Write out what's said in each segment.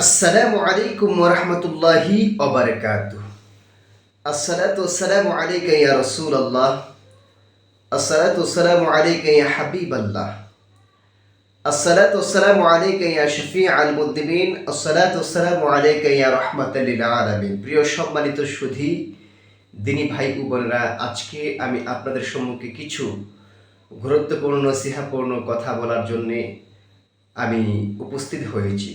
আসসালামু আলাইকুম ওরহমতুল্লাহি ওবরকাত আসসালাতু আসসালামু আলাইকা ইয়া রসুল আল্লাহ আসসালাতু আসসালামু আলাইকা ইয়া হাবিব আল্লাহ আসসালাতু আসসালামু আলাইকা ইয়া শফি আল মুদ্দিবিন আসসালাতু আসসালামু আলাইকা ইয়া রহমাতাল্লিল আলামিন। প্রিয় সম্মানিত সুধী দিনী ভাই বোনেরা, আজকে আমি আপনাদের সম্মুখে কিছু গুরুত্বপূর্ণ, সিহাপূর্ণ কথা বলার জন্যে আমি উপস্থিত হয়েছি।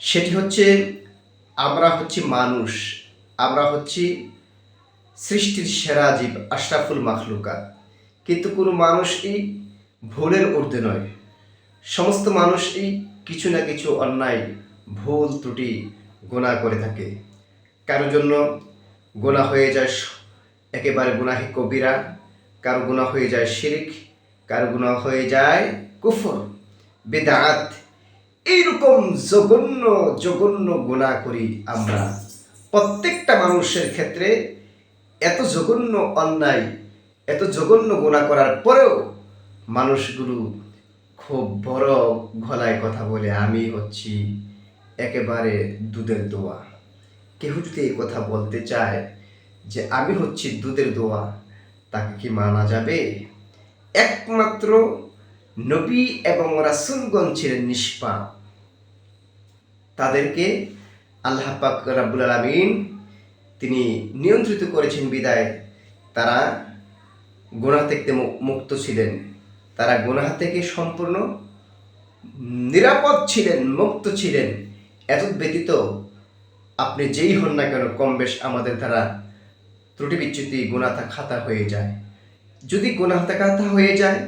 সেটি হচ্ছে আমরা হচ্ছি মানুষ, আমরা হচ্ছি সৃষ্টির সেরা জীব, আশরাফুল মাখলুকাত। কিন্তু কোনো মানুষই ভুলের ঊর্ধ্বে নয়। সমস্ত মানুষই কিছু না কিছু অন্যায়, ভুল, ত্রুটি গোনা করে থাকে। কারও জন্য গোনা হয়ে যায় একেবারে গুনাহি কবিরা। কারও গুণা হয়ে যায় শিরিক, কারও গুণা হয়ে যায় কুফর, বেদাত এইরকম জঘন্য জঘন্য গুণা করি আমরা। প্রত্যেকটা মানুষের ক্ষেত্রে এত জঘন্য অন্যায়, এত জঘন্য গুণা করার পরেও মানুষগুলো খুব বড় গলায় কথা বলে, আমি হচ্ছি একেবারে দুধের দোয়া। কেউ যদি এই কথা বলতে চায় যে, আমি হচ্ছি দুধের দোয়া, তাকে কি মানা যাবে? একমাত্র নবী এবং রাসুলগণ ছিলেন নিষ্পাপ। তাদেরকে আল্লাহ পাক রাব্বুল আলামিন তিনি নিয়ন্ত্রিত করেছেন বিদায়। তারা গোনা থেকে মুক্ত ছিলেন। তারা গোনাহ থেকে সম্পূর্ণ নিরাপদ ছিলেন, মুক্ত ছিলেন। এত ব্যতীত আপনি যেই হন না কেন, কম বেশ আমাদের দ্বারা ত্রুটি বিচ্যুতি গুণাথা খাতা হয়ে যায়। যদি গুণাথা খাতা হয়ে যায়,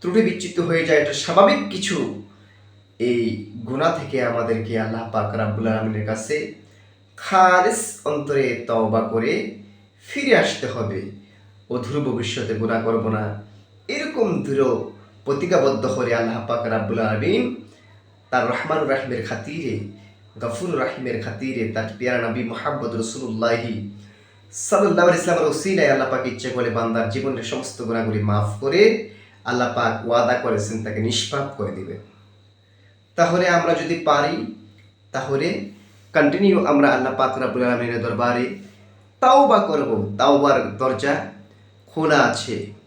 ত্রুটি বিচ্যুত হয়ে যায়, এটা স্বাভাবিক কিছু এই গুণা থেকে আমাদেরকে আল্লাহ পাক রাব্বুল আলমিনের কাছে খালিস অন্তরে তওবা করে ফিরে আসতে হবে। অধুর ভবিষ্যতে গুণা করব না। এরকম দৃঢ় প্রতিজ্ঞাবদ্ধ করে আল্লাহ পাক রাব্বুল আলমিন তার রহমান রাহিমের খাতিরে, গফুর রাহিমের খাতিরে তার পিয়ারা নবী মোহাম্মদ রসুল্লাহি সাল্লাহ ইসলামের ওসিলায় আল্লাহ পাক ইচ্ছে করে বান্দার জীবনের সমস্ত গুণাগুলি মাফ করে আল্লাহ পাক ওয়াদা করেছেন, তাকে নিষ্পাপ করে দিবেন। তাহলে আমরা যদি পারি, তাহলে কন্টিনিউ আমরা আল্লাহ পাক দরবারে তাও দরবারে তাওবা করব। তাওবার দরজা খোলা আছে।